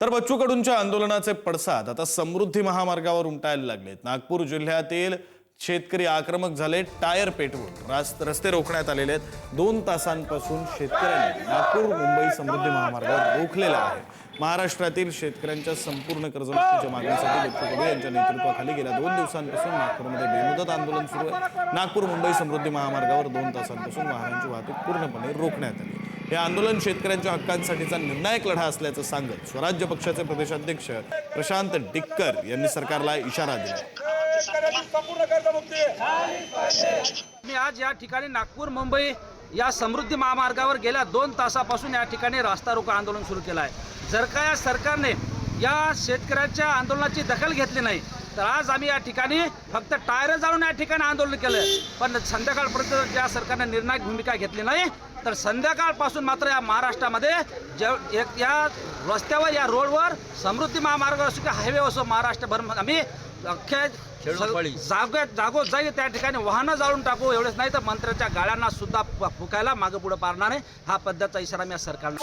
तर बच्चू कडूंच्या आंदोलनाचे पडसाद आता समृद्धी महामार्गावर उमटायला लागलेत. नागपूर जिल्ह्यातील शेतकरी आक्रमक झाले टायर पेटवून रस्ते रोखण्यात आलेले आहेत. दोन तासांपासून शेतकऱ्यांनी नागपूर मुंबई समृद्धी महामार्गावर रोखलेला आहे. महाराष्ट्रातील शेतकऱ्यांच्या संपूर्ण कर्जमुक्तीच्या मागणीसाठी बच्चू कडू यांच्या नेतृत्वाखाली गेल्या दोन दिवसांपासून नागपूरमध्ये बेमुदत आंदोलन सुरू आहे. नागपूर मुंबई समृद्धी महामार्गावर दोन तासांपासून वाहनांची वाहतूक पूर्णपणे रोखण्यात आली हे आंदोलन शेतकऱ्यांच्या हक्कांसाठीचा निर्णायक लढा असल्याचं सांगत स्वराज्य पक्षाचे प्रदेशाध्यक्ष प्रशांत डिक्कर यांनी सरकारला इशारा दिला. मी आज या ठिकाणी नागपूर मुंबई या समृद्धी महामार्गावर गेल्या दोन तासापासून या ठिकाणी रास्ता रोको आंदोलन सुरू केलं आहे. जर का या सरकारने या शेतकऱ्याच्या आंदोलनाची दखल घेतली नाही. तर आज आम्ही या ठिकाणी फक्त टायर जाळून या ठिकाणी आंदोलन केलं. पण संध्याकाळपर्यंत या सरकारने निर्णायक भूमिका घेतली नाही. तर संध्याकाळपासून मात्र या महाराष्ट्रामध्ये जे एक या रस्त्यावर या रोडवर समृद्धी महामार्ग असो की हायवे असो महाराष्ट्रभर आम्ही अख्ख्या जागो जागो जागी त्या ठिकाणी वाहनं जाळून टाकू एवढंच नाही तर मंत्र्याच्या गाड्यांना सुद्धा फुकायला मागं पुढं पारणार आहे. हा पद्धतचा इशारा मी या सरकारने